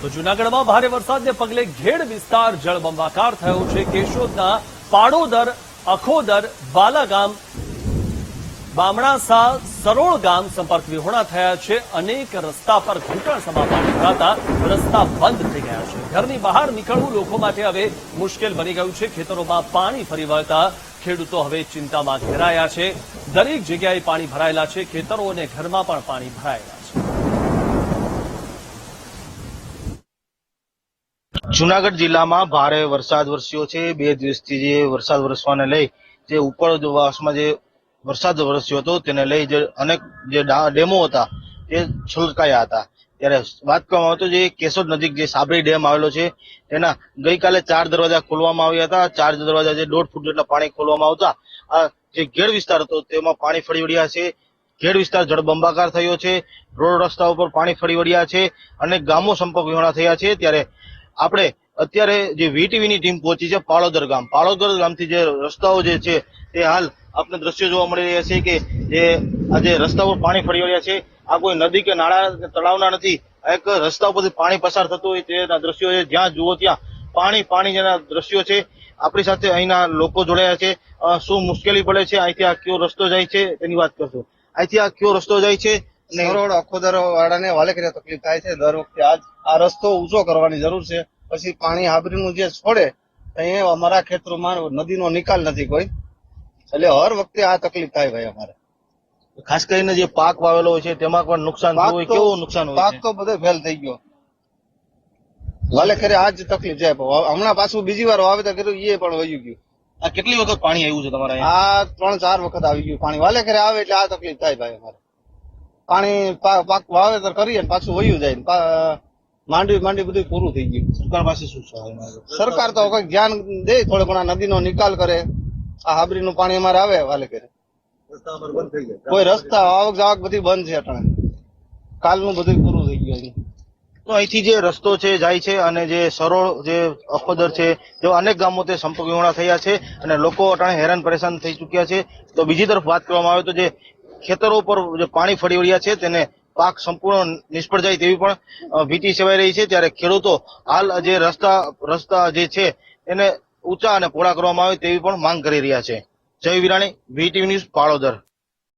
તો જૂનાગઢમાં ભારે વરસાદને પગલે ઘેડ વિસ્તાર જળબંબાકાર થયો છે. કેશોદના પાડોદર, અખોદર, બાલાગામ, બામણાસા, સરોળ ગામ સંપર્ક વિહોણા થયા છે. અનેક રસ્તા પર ઘૂંટણ સમા પાણી રસ્તા બંધ થઈ ગયા છે. ઘરની બહાર નીકળવું લોકો માટે હવે મુશ્કેલ બની ગયું છે. ખેતરોમાં પાણી ફરી વળતા ખેડૂતો હવે ચિંતામાં ઘેરાયા છે. દરેક જગ્યાએ પાણી ભરાયેલા છે. ખેતરો અને ઘરમાં પણ પાણી ભરાયેલા છે જુનાગઢ જિલ્લામાં ભારે વરસાદ વરસ્યો છે. બે દિવસથી જે વરસાદ વરસવાને લઈ જે ઉપરવાસમાં જે વરસાદ વરસ્યો હતો તેને લઈ જે અનેક જે ડેમો હતા તે છલકાયા હતા. ત્યારે વાત કરવામાં આવે તો જે કેશોદ નજીક જે સાબરી ડેમ આવેલો છે તેના ગઈકાલે ચાર દરવાજા ખોલવામાં આવ્યા હતા. ચાર દરવાજા જે દોઢ ફૂટ જેટલા પાણી ખોલવામાં આવતા આ જે ઘેડ વિસ્તાર હતો તેમાં પાણી ફરી વળ્યા છે. ઘેર વિસ્તાર જળબંબાકાર થયો છે. રોડ રસ્તા ઉપર પાણી ફરી વળ્યા છે અને ગામો સંપર્ક વિહોણા થયા છે. ત્યારે આપણે અત્યારે જે વીટીવી ની ટીમ પહોંચી છે પાળોદર ગામ. પાળોદર ગામથી જે રસ્તાઓ જે છે, તે હાલ આપણે દ્રશ્યો જોવા મળી રહ્યા છે કે જે આજે રસ્તા પર પાણી ફરી રહ્યા છે, આ કોઈ નદી કે નાળા તળાવના નથી એક રસ્તા ઉપરથી પાણી પસાર થતું હોય તેના દ્રશ્યો છે. જ્યાં જુઓ ત્યાં પાણી પાણી જેના દ્રશ્યો છે, આપણી સાથે અહીંના લોકો જોડાયા છે. શું મુશ્કેલી પડે છે? અહીંથી આ કયો રસ્તો જાય છે? તેની વાત કરશું. અહીંથી આ કયો રસ્તો જાય છે આખો અખોદર વાળાને વાલે તકલીફ થાય છે. દર વખતે આજ આ રસ્તો ઊંચો કરવાની જરૂર છે. પછી પાણી હાબરીનું જે છોડે એ અમારા ખેતરોમાં નદીનો નિકાલ નથી કોઈ. એટલે હર વખતે આ તકલીફ થાય ભાઈ અમારે. ખાસ કરીને જે પાક વાવેલો છે તેમાં પણ નુકસાન હોય કેવું નુકસાન હોય પાક તો બધે ફેલ થઈ ગયો. વાલે કરે આજ તકલીફ જાય હમણાં પાછું બીજી વાર વાવેતર કર્યું એ પણ વયું ગયું. આ કેટલી વખત પાણી આવ્યું છે તમારા આ ત્રણ ચાર વખત આવી ગયું પાણી. વાલે ખરે આવે એટલે આ તકલીફ થાય ભાઈ અમારે. પાણી પાક વાવેતર કરીએ પાછું વયું જાય માંડવી માંડવી બધું પૂરું થઈ ગયું. સરકાર પાસે શું છે? સરકાર તો ધ્યાન દે થોડો ઘણા નદીનો નિકાલ કરે. આ હાબરીનું પાણી અમારે આવે વાલે કરે કોઈ રસ્તા આવક જાવક બધી બંધ છે અટાણે. કાલનું બધું પૂરું થઈ ગયું અહીં. તો અહીંથી જે રસ્તો છે જાય છે અને જે સરોળ જે અખોદર છે જો અનેક ગામો તે સંપર્ક વિહોણા થયા છે અને લોકો અટાણે હેરાન પરેશાન થઈ ચુક્યા છે. તો બીજી તરફ વાત કરવામાં આવે તો જે ખેતરો ઉપર જે પાણી ફરી વળ્યા છે તેને પાક સંપૂર્ણ નિષ્ફળ જાય તેવી પણ ભીતિ સેવાઈ રહી છે. ત્યારે ખેડૂતો હાલ જે રસ્તા રસ્તા જે છે, એને ઊંચા અને પહોળા કરવામાં આવે તેવી પણ માંગ કરી રહ્યા છે. જય વિરાણી વીટીવી ન્યૂઝ પાળોદર.